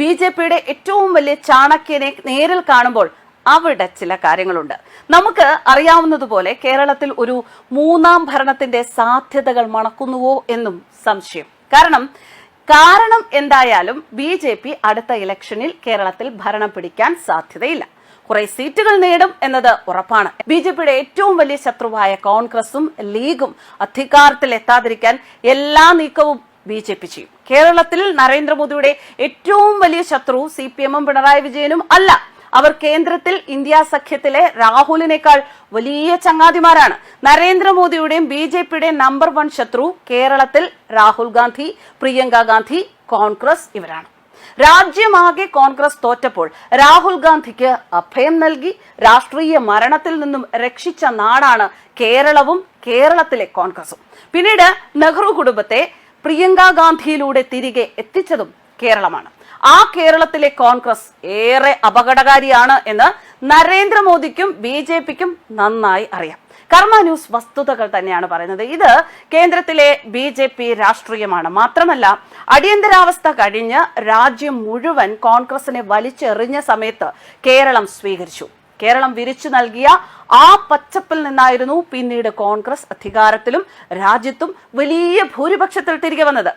B J പിയുടെ ഏറ്റവും വലിയ ചാണക്യനെ നേരിൽ കാണുമ്പോൾ അവിടെ ചില കാര്യങ്ങളുണ്ട്. നമുക്ക് അറിയാവുന്നതുപോലെ കേരളത്തിൽ ഒരു മൂന്നാം ഭരണത്തിന്റെ സാധ്യതകൾ മണക്കുന്നുവോ എന്നും സംശയം. കാരണം കാരണം എന്തായാലും ബി ജെ പി അടുത്ത ഇലക്ഷനിൽ കേരളത്തിൽ ഭരണം പിടിക്കാൻ സാധ്യതയില്ല. കുറെ സീറ്റുകൾ നേടും എന്നത് ഉറപ്പാണ്. ബി ജെ പിയുടെ ഏറ്റവും വലിയ ശത്രുവായ കോൺഗ്രസും ലീഗും അധികാരത്തിൽ എത്താതിരിക്കാൻ എല്ലാ നീക്കവും ബി ജെ പി ചെയ്യും. കേരളത്തിൽ നരേന്ദ്രമോദിയുടെ ഏറ്റവും വലിയ ശത്രു സി പി എമ്മും പിണറായി വിജയനും അല്ല. അവർ കേന്ദ്രത്തിൽ ഇന്ത്യ സഖ്യത്തിലെ രാഹുലിനേക്കാൾ വലിയ ചങ്ങാതിമാരാണ്. നരേന്ദ്രമോദിയുടെയും ബി ജെ പിയുടെയും നമ്പർ വൺ ശത്രു കേരളത്തിൽ രാഹുൽ ഗാന്ധി പ്രിയങ്ക ഗാന്ധി കോൺഗ്രസ് ഇവരാണ്. രാജ്യമാകെ കോൺഗ്രസ് തോറ്റപ്പോൾ രാഹുൽ ഗാന്ധിക്ക് അഭയം നൽകി രാഷ്ട്രീയ മരണത്തിൽ നിന്നും രക്ഷിച്ച നാടാണ് കേരളവും കേരളത്തിലെ കോൺഗ്രസും. പിന്നീട് നെഹ്റു കുടുംബത്തെ പ്രിയങ്ക ഗാന്ധിയിലൂടെ തിരികെ എത്തിച്ചതും കേരളമാണ്. ആ കേരളത്തിലെ കോൺഗ്രസ് ഏറെ അപകടകാരിയാണ് എന്ന് നരേന്ദ്രമോദിക്കും ബി ജെ പിക്കും നന്നായി അറിയാം. കർമ്മ ന്യൂസ് വസ്തുതകൾ തന്നെയാണ് പറയുന്നത്. ഇത് കേന്ദ്രത്തിലെ ബി ജെ പി രാഷ്ട്രീയമാണ്. മാത്രമല്ല അടിയന്തരാവസ്ഥ കഴിഞ്ഞ് രാജ്യം മുഴുവൻ കോൺഗ്രസിനെ വലിച്ചെറിഞ്ഞ സമയത്ത് കേരളം സ്വീകരിച്ചു. കേരളം വിരിച്ചു നൽകിയ ആ പച്ചപ്പിൽ നിന്നായിരുന്നു പിന്നീട് കോൺഗ്രസ് അധികാരത്തിലും രാജ്യത്തും വലിയ ഭൂരിപക്ഷത്തിൽ തിരികെ വന്നത്.